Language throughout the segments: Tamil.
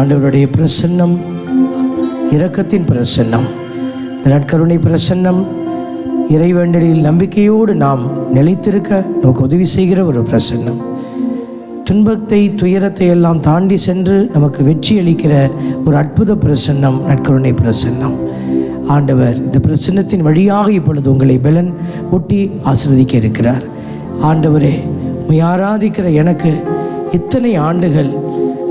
ஆண்டவருடைய பிரசன்னம் இரக்கத்தின் பிரசன்னம் நட்கருணை நற்கருணை பிரசன்னம் இறைவேண்டலில் நம்பிக்கையோடு நாம் நிலைத்திருக்க நமக்கு உதவி செய்கிற ஒரு பிரசன்னம். துன்பத்தை துயரத்தை எல்லாம் தாண்டி சென்று நமக்கு வெற்றி அளிக்கிற ஒரு அற்புத பிரசன்னம் நற்கருணை பிரசன்னம். ஆண்டவர் இந்த பிரசன்னத்தின் வழியாக இப்பொழுது உங்களை பலன் ஒட்டி ஆசிர்வதிக்க இருக்கிறார். ஆண்டவரே உம்மை ஆராதிக்கிற எனக்கு இத்தனை ஆண்டுகள்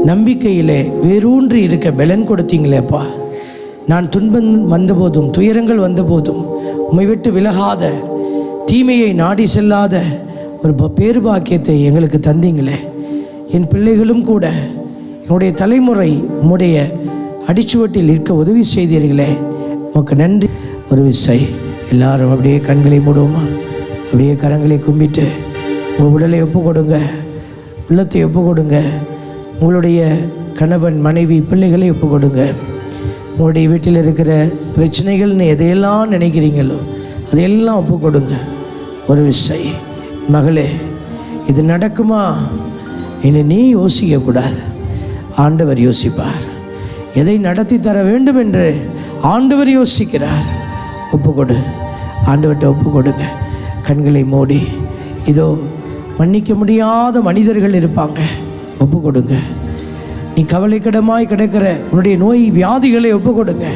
நம்பிக்கையிலே வேரூன்றி இருக்க பலன் கொடுத்தீங்களேப்பா. நான் துன்பம் வந்தபோதும் துயரங்கள் வந்தபோதும் உமை விட்டு விலகாத தீமையை நாடி செல்லாத ஒரு ப- பேருபாக்கியத்தை எங்களுக்கு தந்தீங்களே. என் பிள்ளைகளும் கூட என்னுடைய தலைமுறை உம்முடைய அடிச்சுவட்டில் இருக்க உதவி செய்தீர்களே. உமக்கு நன்றி. ஒரு விசை. எல்லாரும் அப்படியே கண்களை மூடுவோமா? அப்படியே கரங்களை கும்பிட்டு உங்கள் உடலை ஒப்பு கொடுங்க. உள்ளத்தை ஒப்பு கொடுங்க. உங்களுடைய கணவன் மனைவி பிள்ளைகளை ஒப்பு கொடுங்க உங்களுடைய வீட்டில் இருக்கிற பிரச்சனைகள்னு எதையெல்லாம் நினைக்கிறீங்களோ அதையெல்லாம் ஒப்பு கொடுங்க ஒரு விசை மகளே இது நடக்குமா? இனி நீ யோசிக்கக்கூடாது. ஆண்டவர் யோசிப்பார். எதை நடத்தி தர வேண்டும் என்று ஆண்டவர் யோசிக்கிறார். ஒப்பு கொடு ஆண்டவர்கிட்ட ஒப்பு கொடுங்க கண்களை மூடி இதோ மன்னிக்க முடியாத மனிதர்கள் இருப்பாங்க. ஒப்பு கொடுங்க நீ கவலைக்கிடமாய் கிடக்கிற உன்னுடைய நோய் வியாதிகளை ஒப்பு கொடுங்க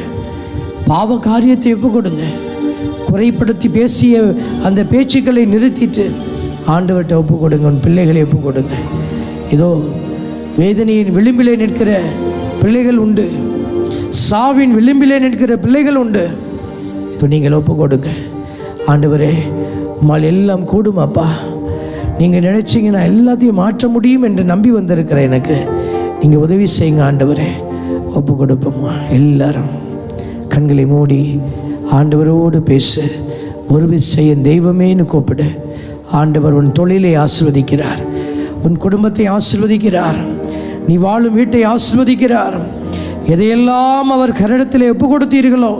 பாவ காரியத்தை ஒப்பு கொடுங்க குறைப்படுத்தி பேசிய அந்த பேச்சுக்களை நிறுத்திட்டு ஆண்டவர்கிட்ட ஒப்பு கொடுங்க உன் பிள்ளைகளை ஒப்பு கொடுங்க இதோ வேதனையின் விளிம்பிலே நிற்கிற பிள்ளைகள் உண்டு. சாவின் விளிம்பிலே நிற்கிற பிள்ளைகள் உண்டு. இப்போ நீங்கள் ஒப்பு கொடுங்க ஆண்டவரே உம்மால் எல்லாம் கூடுமாப்பா நீங்கள் நினைச்சீங்கன்னா எல்லாத்தையும் மாற்ற முடியும் என்று நம்பி வந்திருக்கிறேன் எனக்கு. நீங்கள் உதவி செய்யுங்க ஆண்டவரே. ஒப்பு கொடுப்போம்மா எல்லாரும். கண்களை மூடி ஆண்டவரோடு பேசு. ஒரு செய்ய தெய்வமேன்னு கூப்பிடு. ஆண்டவர் உன் தொழிலை ஆசிர்வதிக்கிறார். உன் குடும்பத்தை ஆசிர்வதிக்கிறார். நீ வாழும் வீட்டை ஆசிர்வதிக்கிறார். எதையெல்லாம் அவர் கரடத்தில் ஒப்பு கொடுத்தீர்களோ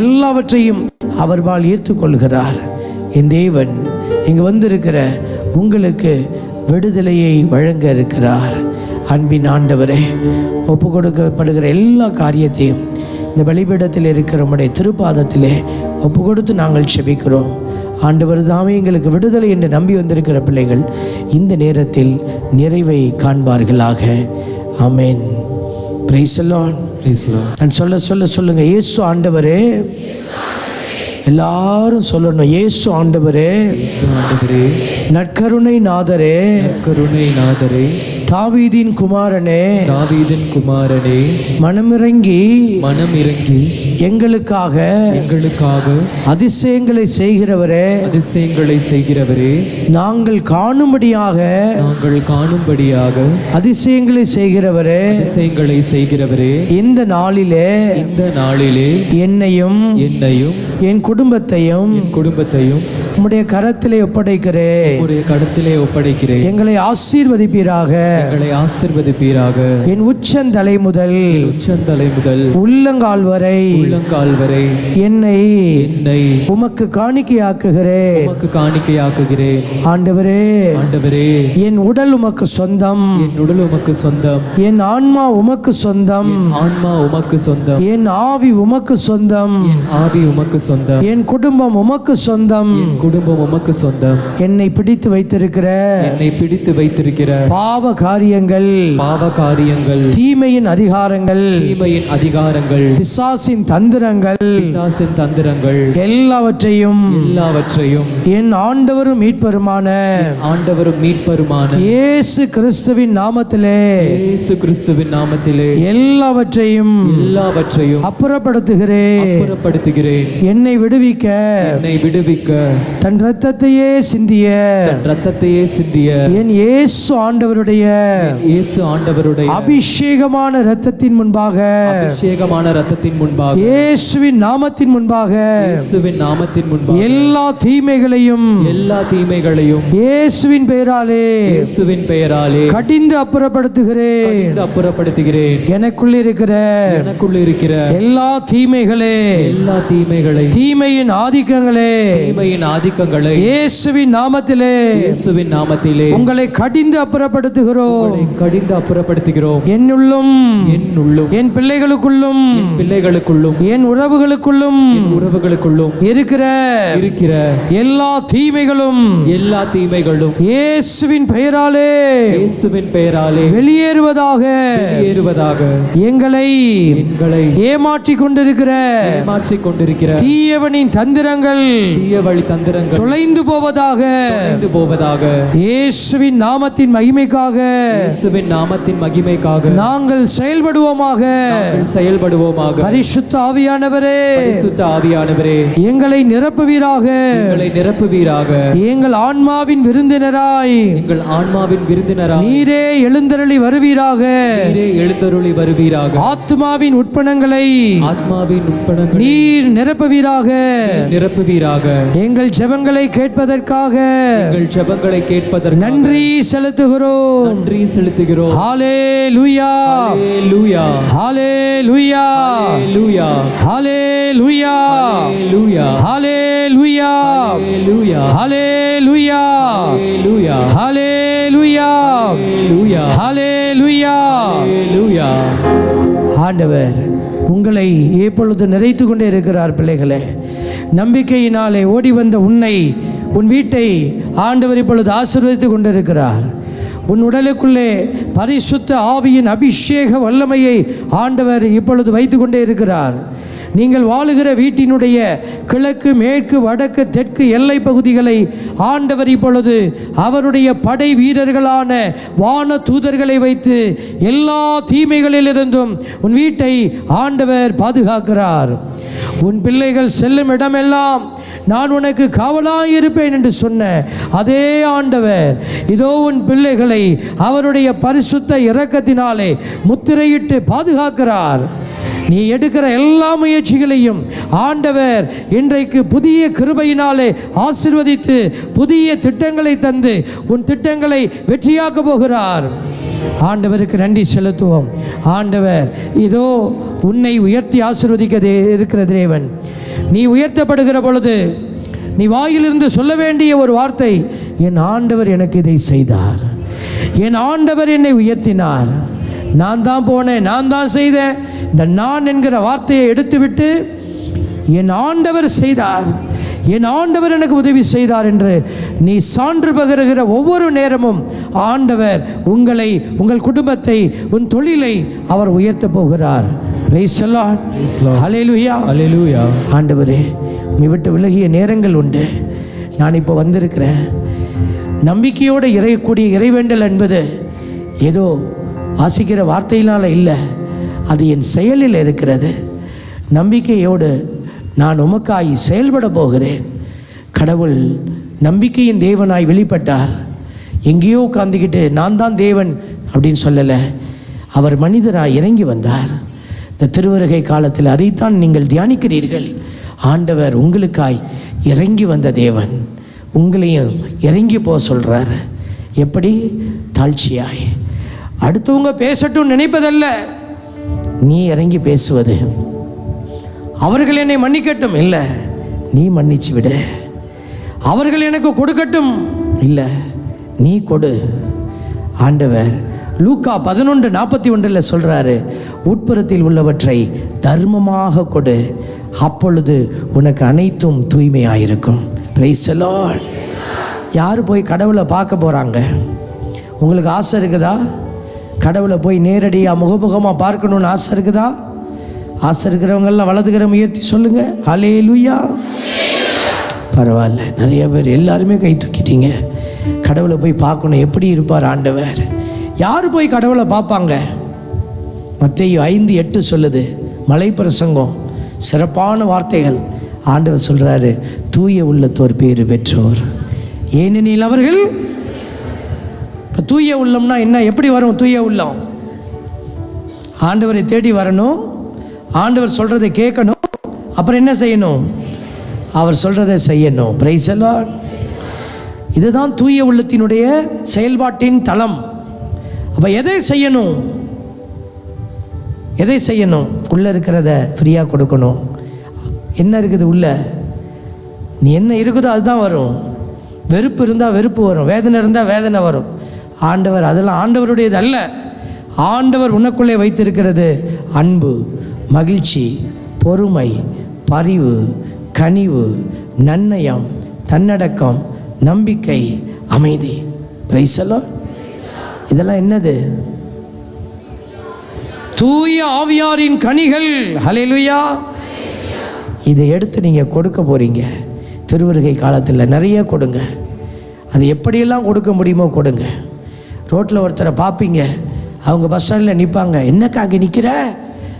எல்லாவற்றையும் அவர் வாழ் ஏற்றுக்கொள்கிறார். என் தேவன் இங்கு வந்திருக்கிற உங்களுக்கு விடுதலையை வழங்க இருக்கிறார். அன்பின் ஆண்டவரே ஒப்பு கொடுக்கப்படுகிற எல்லா காரியத்தையும் இந்த பலிபீடத்தில் இருக்கிற உம்முடைய திருப்பாதத்திலே ஒப்பு கொடுத்து நாங்கள் செபிக்கிறோம். ஆண்டவர் தாமே எங்களுக்கு விடுதலை என்று நம்பி வந்திருக்கிற பிள்ளைகள் இந்த நேரத்தில் நிறைவை காண்பார்களாக. Lord. நான் சொல்ல சொல்ல சொல்லுங்க இயேசு ஆண்டவரே எல்லாரும் சொல்லணும். இயேசு ஆண்டவரே ஆண்டவரே நற்கருணை நாதரே கருணை நாதரே தாவீதின் குமாரனே தாவீதின் குமாரனே மனமிறங்கி மனம் இறங்கி எங்களுக்காக எங்களுக்காக அதிசயங்களை செய்கிறவரே அதிசயங்களை செய்கிறவரே நாங்கள் காணும்படியாக நாங்கள் காணும்படியாக அதிசயங்களை செய்கிறவரே அதிசயங்களை செய்கிறவரே இந்த நாளிலே இந்த நாளிலே என்னையும் என்னையும் என் குடும்பத்தையும் என் குடும்பத்தையும் உம்முடைய கரத்திலே ஒப்படைக்கிறேன். ஒப்படைக்கிறேன். எங்களை ஆசீர்வதிப்பீராக. எங்களை ஆசிர்வதிப்பீராக. என் உச்சந்தலை முதல் உச்சந்தலை முதல் உள்ளங்கால் வரை உள்ளங்கால் வரை என்னை என்னை உமக்கு காணிக்கையாக்குகிறேன். உமக்கு காணிக்கையாக்குகிறேன். ஆண்டவரே ஆண்டவரே என் உடல் உமக்கு சொந்தம். என் உடல் உமக்கு சொந்தம். என் ஆன்மா உமக்கு சொந்தம். ஆன்மா உமக்கு சொந்தம். என் ஆவி உமக்கு சொந்தம். என் ஆவி உமக்கு சொந்தம். என் குடும்பம் உமக்கு சொந்தம். என் குடும்பம் உமக்கு சொந்தம். என்னை பிடித்து வைத்திருக்கிற என்னை பிடித்து வைத்திருக்கிற பாவ காரியங்கள் பாவ காரியங்கள் தீமையின் அதிகாரங்கள் தீமையின் அதிகாரங்கள் பிசாசின் தந்திரங்கள் பிசாசின் தந்திரங்கள் எல்லாவற்றையும் எல்லாவற்றையும் என் ஆண்டவரும் மீட்பருமான ஆண்டவரும் மீட்பருமான இயேசு கிறிஸ்துவின் நாமத்திலே இயேசு கிறிஸ்துவின் நாமத்திலே எல்லாவற்றையும் எல்லாவற்றையும் அப்புறப்படுத்துகிறேன். அப்புறப்படுத்துகிறேன். என்னை விடுவிக்க என்னை விடுவிக்க தன் இரத்தத்தையே சிந்திய தன் ரத்தத்தையே சிந்திய என் இயேசு ஆண்டவருடைய இயேசு ஆண்டவருடைய அபிஷேகமான இரத்தத்தின் முன்பாக அபிஷேகமான ரத்தத்தின் முன்பாக இயேசுவின் நாமத்தின் முன்பாக இயேசுவின் நாமத்தின் முன்பாக எல்லா தீமைகளையும் எல்லா தீமைகளையும் இயேசுவின் பெயராலே இயேசுவின் பெயராலே கடிந்து அப்புறப்படுத்துகிறேன். கடிந்து அப்புறப்படுத்துகிறேன். எனக்குள் இருக்கிற எனக்குள் இருக்கிற எல்லா தீமைகளே எல்லா தீமைகளை தீமையின் ஆதிக்கங்களே தீமையின் ஆதிக்க நீக்கங்களை இயேசுவின் நாமத்திலே இயேசுவின் நாமத்திலே உங்களை கடிந்து அப்புறப்படுத்துகிறோம். உங்களை கடிந்து அப்புறப்படுத்துகிறோம். என்னுள்ளும் என் உள்ளும் என் பிள்ளைகளுக்குள்ளும் பிள்ளைகளுக்குள்ளும் என் உறவுகளுக்குள்ளும் உறவுகளுக்குள்ளும் இருக்கிற இருக்கிற எல்லா தீமைகளும் எல்லா தீமைகளும் இயேசுவின் பெயராலே இயேசுவின் பெயராலே வெளியேறுவதாக வெளியேறுவதாக எங்களை எங்களை ஏமாற்றிக் கொண்டிருக்கிற ஏமாற்றிக் கொண்டிருக்கிற தீயவனின் தந்திரங்கள் தீய வழி தந்திரங்கள் தொலைந்து போவதாக. தொலைந்து போவதாக. இயேசுவின் நாமத்தின் மகிமைக்காக. இயேசுவின் நாமத்தின் மகிமைக்காக. நாங்கள் செயல்படுவோமாக. செயல்படுவோமாக. பரிசுத்த ஆவியானவரே. பரிசுத்த ஆவியானவரே. எங்களை நிரப்புவீராக. எங்களை நிரப்புவீராக. எங்கள் ஆன்மாவின் விருந்தினராய். எங்கள் ஆன்மாவின் விருந்தினராக நீரே எழுந்தருளி வருவீராக. நீரே எழுந்தருளி வருவீராக. ஆத்மாவின் உட்பணங்களை ஆத்மாவின் உட்படங்கள் நீர் நிரப்புவீராக. நிரப்புவீராக. எங்கள் ஜெபங்களை கேட்பதற்காக எங்கள் ஜெபங்களை கேட்பதற்கு நன்றி செலுத்துகிறோம் நன்றி செலுத்துகிறோம் ஹாலே லுயா லூயா ஹாலே லுயா லூயா ஹாலே லுயா லூயா ஹாலே லுயா லூயா ஹாலே லுயா லூயா ஹாலே லுயா லூயா ஹாலே லுயா லூயா ஆண்டவர் உங்களை எப்பொழுது நிறைத்து கொண்டே இருக்கிறார் பிள்ளைகளே நம்பிக்கையினாலே ஓடி வந்த உன்னை உன் வீட்டை ஆண்டவர் இப்பொழுது ஆசீர்வதித்து கொண்டிருக்கிறார். உன் உடலுக்குள்ளே பரிசுத்த ஆவியின் அபிஷேக வல்லமையை ஆண்டவர் இப்பொழுது வைத்து கொண்டே இருக்கிறார். நீங்கள் வாழுகிற வீட்டினுடைய கிழக்கு மேற்கு வடக்கு தெற்கு எல்லை பகுதிகளை ஆண்டவர் இப்பொழுது அவருடைய படை வீரர்களான வான தூதர்களை வைத்து எல்லா தீமைகளிலிருந்தும் உன் வீட்டை ஆண்டவர் பாதுகாக்கிறார். உன் பிள்ளைகள் செல்லும் இடமெல்லாம் நான் உனக்கு காவலாக இருப்பேன் என்று சொன்ன அதே ஆண்டவர் இதோ உன் பிள்ளைகளை அவருடைய பரிசுத்த இரக்கத்தினாலே முத்திரையிட்டு பாதுகாக்கிறார். நீ எடுக்கிற எல்லா முயற்சிகளையும் ஆண்டவர் இன்றைக்கு புதிய கிருபையினாலே ஆசிர்வதித்து புதிய திட்டங்களை தந்து உன் திட்டங்களை வெற்றியாக்க போகிறார். ஆண்டவருக்கு நன்றி செலுத்துவோம். ஆண்டவர் இதோ உன்னை உயர்த்தி ஆசிர்வதிக்கதே இருக்கிற தேவன். நீ உயர்த்தப்படுகிற பொழுது நீ வாயிலிருந்து சொல்ல வேண்டிய ஒரு வார்த்தை என் ஆண்டவர் எனக்கு இதை செய்தார். என் ஆண்டவர் என்னை உயர்த்தினார். நான் தான் போனேன் நான் தான் செய்தேன். இந்த நான் என்கிற வார்த்தையை எடுத்துவிட்டு என் ஆண்டவர் செய்தார். என் ஆண்டவர் எனக்கு உதவி செய்தார் என்று நீ சான்று பகருகிற ஒவ்வொரு நேரமும் ஆண்டவர் உங்களை உங்கள் குடும்பத்தை உன் தொழிலை அவர் உயர்த்தப் போகிறார். ஆண்டவரே உம்மை விட்டு விலகிய நேரங்கள் உண்டு. நான் இப்போ வந்திருக்கிறேன். நம்பிக்கையோடு இறையக்கூடிய இறைவேண்டல் என்பது ஏதோ வாசிக்கிற வார்த்தையினால் இல்லை. அது என் செயலில் இருக்கிறது. நம்பிக்கையோடு நான் உமக்காய் செயல்பட போகிறேன். கடவுள் நம்பிக்கையின் தேவனாய் வெளிப்பட்டார். எங்கேயோ உட்காந்துக்கிட்டு நான் தான் தேவன் அப்படின்னு சொல்லலை. அவர் மனிதராக இறங்கி வந்தார். இந்த திருவருகை காலத்தில் அதைத்தான் நீங்கள் தியானிக்கிறீர்கள். ஆண்டவர் உங்களுக்காய் இறங்கி வந்த தேவன். உங்களையும் இறங்கி போக சொல்கிறார் எப்படி? தாழ்ச்சியாய். அடுத்தவங்க பேசட்டும் நினைப்பதல்ல. நீ இறங்கி பேசுவது. அவர்கள் என்னை மன்னிக்கட்டும். இல்லை நீ மன்னிச்சு விடு. அவர்கள் எனக்கு கொடுக்கட்டும். இல்லை நீ கொடு. ஆண்டவர் லூக்கா பதினொன்று நாற்பத்தி ஒன்றில் சொல்கிறாரு உட்புறத்தில் உள்ளவற்றை தர்மமாக கொடு. அப்பொழுது உனக்கு அனைத்தும் தூய்மையாயிருக்கும். பிரைஸ் லார்ட் யார் போய் கடவுளை பார்க்க போகிறாங்க உங்களுக்கு ஆசை இருக்குதா? கடவுளை போய் நேரடியாக முகமுகமாக பார்க்கணுன்னு ஆசை இருக்குதா? ஆசை இருக்கிறவங்கெல்லாம் வலதுகிற முயற்சி சொல்லுங்கள் அலே லுயா பரவாயில்ல. நிறைய பேர் எல்லாருமே கை தூக்கிட்டீங்க. கடவுளை போய் பார்க்கணும். எப்படி இருப்பார் ஆண்டவர்? யார் போய் கடவுளை பார்ப்பாங்க? மத்தையும் ஐந்து எட்டு சொல்லுது. மலை பிரசங்கம் சிறப்பான வார்த்தைகள். ஆண்டவர் சொல்கிறாரு தூய உள்ளத்தோர் பேர் பெற்றோர். ஏனெனில் அவர்கள் இப்போ தூய உள்ளம்னா என்ன? எப்படி வரும் தூய உள்ளம்? ஆண்டவரை தேடி வரணும். ஆண்டவர் சொல்கிறத கேட்கணும். அப்புறம் என்ன செய்யணும்? அவர் சொல்கிறத செய்யணும். பிரைஸ் எல்லாம் இதுதான் தூய உள்ளத்தினுடைய செயல்பாட்டின் தளம். அப்போ எதை செய்யணும்? எதை செய்யணும்? உள்ளே இருக்கிறத ஃப்ரீயாக கொடுக்கணும். என்ன இருக்குது உள்ள? நீ என்ன இருக்குதோ அதுதான் வரும். வெறுப்பு இருந்தால் வெறுப்பு வரும். வேதனை இருந்தால் வேதனை வரும். ஆண்டவர் அதெல்லாம் ஆண்டவருடையது அல்ல. ஆண்டவர் உனக்குள்ளே வைத்திருக்கிறது அன்பு மகிழ்ச்சி பொறுமை பரிவு கனிவு நன்னயம் தன்னடக்கம் நம்பிக்கை அமைதி. பிரைசலோ இதெல்லாம் என்னது? தூய ஆவியாரின் கனிகள். ஹலெலுயா இதை எடுத்து நீங்கள் கொடுக்க போகிறீங்க திருவருகை காலத்தில் நிறைய கொடுங்க. அது எப்படியெல்லாம் கொடுக்க முடியுமோ கொடுங்க. ரோட்டில் ஒருத்தரை பார்ப்பீங்க அவங்க பஸ் ஸ்டாண்டில் நிற்பாங்க என்னக்கா அங்கே நிற்கிற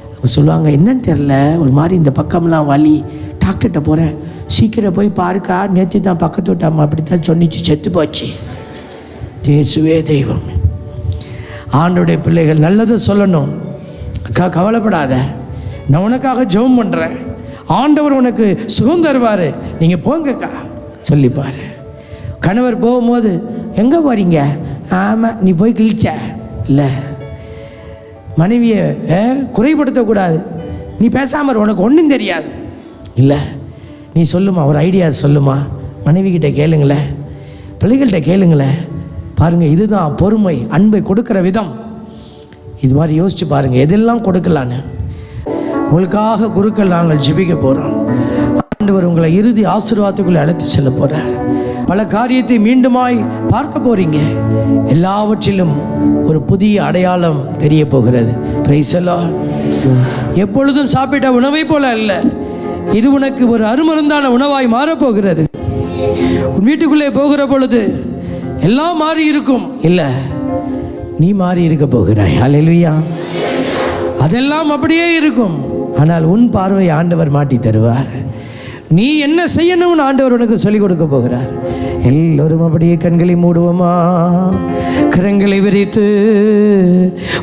அவங்க சொல்லுவாங்க என்னன்னு தெரில ஒரு மாதிரி இந்த பக்கம்லாம் வலி. டாக்டர்கிட்ட போகிறேன் சீக்கிரம் போய் பாருக்கா. நேற்று தான் பக்கத்து விட்டாம்மா அப்படி தான் சொன்னிச்சு. செத்து போச்சு. தேசுவே தெய்வம். ஆண்டுடைய பிள்ளைகள் நல்லதை சொல்லணும். அக்கா கவலைப்படாத. நான் உனக்காக ஜெபம் பண்ணுறேன் ஆண்டவர் உனக்கு சுகம் தருவார். நீங்கள் போங்கக்கா. சொல்லிப்பார் கணவர் போகும்போது எங்கே போகிறீங்க ஆமாம் நீ போய் கிழிச்ச? இல்லை. மனைவியை குறைபடுத்தக்கூடாது நீ பேசாமல் உனக்கு ஒன்றும் தெரியாது. இல்லை நீ சொல்லுமா ஒரு ஐடியா சொல்லுமா? மனைவி கிட்ட கேளுங்களேன் பிள்ளைகள்கிட்ட கேளுங்களேன் பாருங்கள் இதுதான் பொறுமை அன்பை கொடுக்குற விதம். இது மாதிரி யோசித்து பாருங்கள் எதெல்லாம் கொடுக்கலான்னு. உங்களுக்காக குருக்கள் நாங்கள் ஜிபிக்க போகிறோம் ஆண்டவர் உங்களை இறுதி ஆசீர்வாதத்துக்குள்ளே அழைத்து செல்ல போகிறார் பல காரியத்தை மீண்டுமாய் பார்க்க போறீங்க. எல்லாவற்றிலும் ஒரு புதிய அடையாளம் தெரிய போகிறது. எப்பொழுதும் சாப்பிட்ட உணவை போல அல்ல. இது உனக்கு ஒரு அருமருந்தான உணவாய் மாறப்போகிறது உன் வீட்டுக்குள்ளே போகிற பொழுது எல்லாம் மாறி இருக்கும். இல்லை நீ மாறி இருக்க போகிறாய். ஹalleluya அதெல்லாம் அப்படியே இருக்கும். ஆனால் உன் பார்வை ஆண்டவர் மாட்டி தருவார். நீ என்ன செய்யணும்னு ஆண்டவர் உனக்கு சொல்லிக் கொடுக்க போகிறார். எல்லோரும் அப்படியே கண்களை மூடுவோமா? கரங்களை விரித்து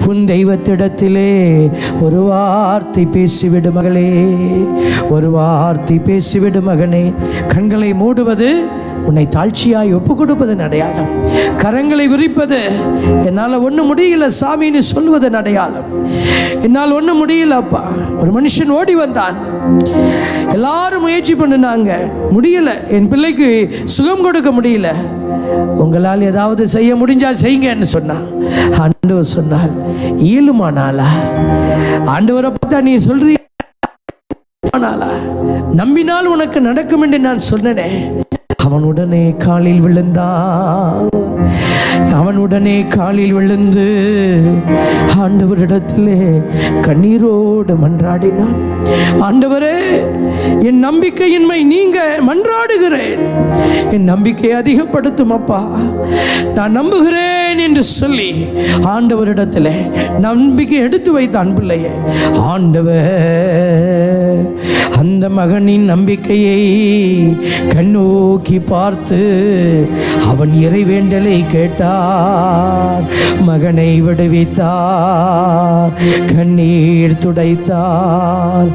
உன் தெய்வத்திடத்திலே ஒரு வார்த்தை பேசிவிடு மகளே. ஒரு வார்த்தை பேசிவிடு மகனே. கண்களை மூடுவது உன்னை தாழ்ச்சியாய் ஒப்பு கொடுப்பதன் அடையாளம். கரங்களை விரிப்பது என்னால் ஒன்றும் முடியல சாமின்னு சொல்வதன் அடையாளம். என்னால் ஒன்றும் முடியலப்பா ஒரு மனுஷன் ஓடி வந்தான். எல்லாரும் முயற்சி பண்ணினாங்க. முடியல. என் பிள்ளைக்கு சுகம் கொடுக்க முடியல. உங்களால் ஏதாவது செய்ய முடிஞ்சா செய்யுங்கன்னு சொன்னான் ஆண்டவர் சொன்னால் இயலுமானாலா? ஆண்டவரை பார்த்தா நீ சொல்றீ நம்பினால் உனக்கு நடக்கும் என்று நான் சொன்னேனே. அவன் உடனே காலில் விழுந்தான் அவன் உடனே காலில் விழுந்து ஆண்டவரிடத்திலே கண்ணீரோடு மன்றாடினான். ஆண்டவரே என் நம்பிக்கையின்மை நீங்க மன்றாடுகிறேன். என் நம்பிக்கையை அதிகப்படுத்தும் அப்பா. நான் நம்புகிறேன் என்று சொல்லி ஆண்டவரிடத்தில் நம்பிக்கை எடுத்து வைத்தான் பிள்ளையே ஆண்டவர். அந்த மகனின் நம்பிக்கையை கண்ணோக்கி பார்த்து அவன் இறைவேண்டலை கேட்டார். மகனை விடுவித்தார். கண்ணீர் துடைத்தார்.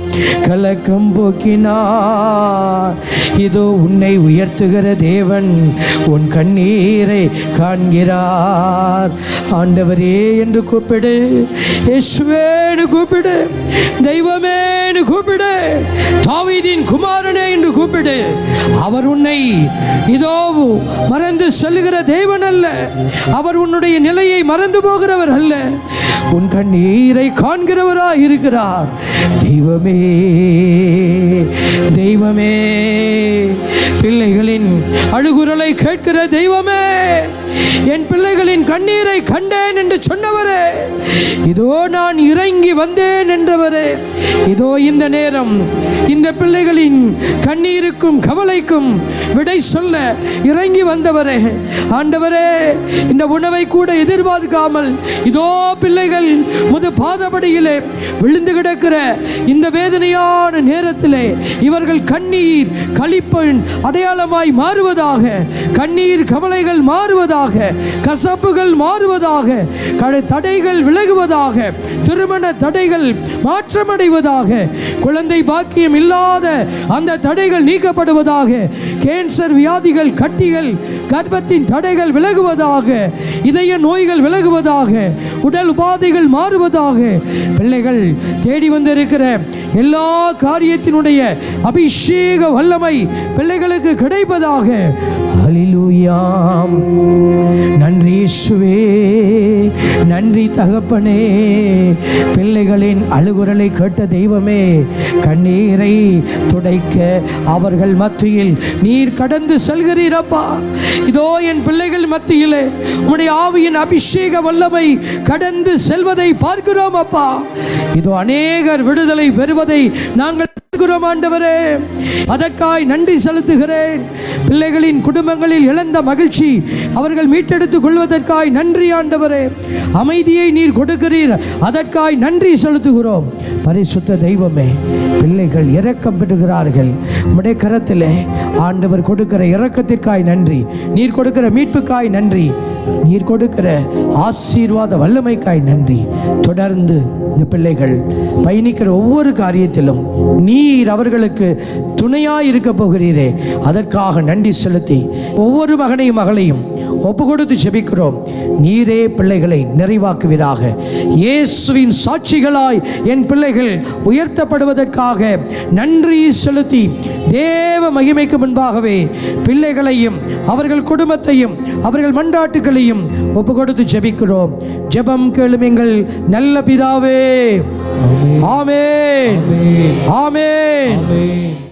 கலக்கம் போக்கினார். இதோ உன்னை உயர்த்துகிற தேவன் உன் கண்ணீரை காண்கிறார். ஆண்டவரே என்று கூப்பிடு இயேசுவேன்னு கூப்பிடு. தெய்வமேன்னு கூப்பிடு. தாவீதின் குமாரனே என்று கூப்பிடு. அவர் உன்னை இதோ மறந்து சொல்லுகிற தேவன் அல்ல. அவர் உன்னுடைய நிலையை மறந்து போகிறவர் அல்ல. உன் கண்ணீரை காண்கிறவராய் இருக்கிறார். தெய்வமே தெய்வமே. பிள்ளைகளின் அழுகுரலை கேட்கிற தெய்வமே என் கண்ணீரை கண்டேன் என்று சொன்னவரே இதோ நான் இறங்கி வந்தேன் என்றவரே இதோ இந்த நேரம் இந்த பிள்ளைகளின் கண்ணீருக்கும் கவலைக்கும் விடை சொல்ல இறங்கி வந்தவரே. ஆண்டவரே இந்த உணவை கூட எதிர்பார்க்காமல் இதோ பிள்ளைகள் முது பாதபடியிலே விழுந்து கிடக்கிற இந்த வேதனையான நேரத்திலே இவர்கள் கண்ணீர் களிப்பெண் அடையாளமாய் மாறுவதாக கண்ணீர் கவலைகள் மாறுவதாக கசப்புகள் தடைகள் மாறுவதாக கடை தடைகள் விலகுவதாக திருமண தடைகள் மாற்றமடைவதாக குழந்தை பாக்கியம் இல்லாத அந்த தடைகள் நீக்கப்படுவதாக கேன்சர் வியாதிகள் கட்டிகள் கர்ப்பத்தின் தடைகள் விலகுவதாக இதய நோய்கள் விலகுவதாக உடல் உபாதைகள் மாறுவதாக பிள்ளைகள் தேடி வந்திருக்கிற எல்லா காரியத்தினுடைய அபிஷேக வல்லமை பிள்ளைகளுக்கு கிடைப்பதாக. ஹalleluyaம் நன்றி இயேசுவே நன்றி தகப்பனே. பிள்ளைகளின் அழுகுரலை கேட்ட தெய்வமே கண்ணீரை துடைக்க அவர்கள் மத்தியில் நீர் கடந்து செல்கிறீரப்பா. இதோ என் பிள்ளைகள் மத்தியிலே உடைய ஆவியின் அபிஷேக வல்லமை கடந்து செல்வதை பார்க்கிறோம் அப்பா. இதோ அநேகர் விடுதலை பெறுவதை நாங்கள் ஆண்டவரே அதற்காய் நன்றி செலுத்துகிறேன். பிள்ளைகளின் குடும்பங்களில் இழந்த மகிழ்ச்சி அவர்கள் மீட்டெடுத்துக் கொள்வதற்காய் நன்றி ஆண்டவரே. அமைதியை நீர் கொடுக்கிறீர் அதற்காய் நன்றி செலுத்துகிறோம். பரிசுத்த தெய்வமே பிள்ளைகள் இரக்கம் பெறுகிறார்கள் உம்முடைய கரத்திலே ஆண்டவர் கொடுக்கிற இறக்கத்திற்காய் நன்றி நீர் கொடுக்கிற மீட்புக்காய் நன்றி நீர் கொடுக்கிற ஆசீர்வாத வல்லமைக்காய் நன்றி. தொடர்ந்து இந்த பிள்ளைகள் பயணிக்கிற ஒவ்வொரு காரியத்திலும் நீர் அவர்களுக்கு துணையாய் இருக்க போகிறீரே. அதற்காக நன்றி செலுத்தி ஒவ்வொரு மகனையும் மகளையும் ஒப்பு கொடுத்து ஜெபிக்கிறோம். நீரே பிள்ளைகளை நிறைவாக்குவீராக. இயேசுவின் சாட்சிகளாய் என் பிள்ளைகள் உயர்த்தப்படுவதற்காக நன்றி செலுத்தி தேவ மகிமைக்கு முன்பாகவே பிள்ளைகளையும் அவர்கள் குடும்பத்தையும் அவர்கள் மண்டாட்டுகளையும் ஒப்பு கொடுத்து ஜெபிக்கிறோம். ஜெபம் கேளும் எங்கள் நல்ல பிதாவே. ஆமென். ஆமென்.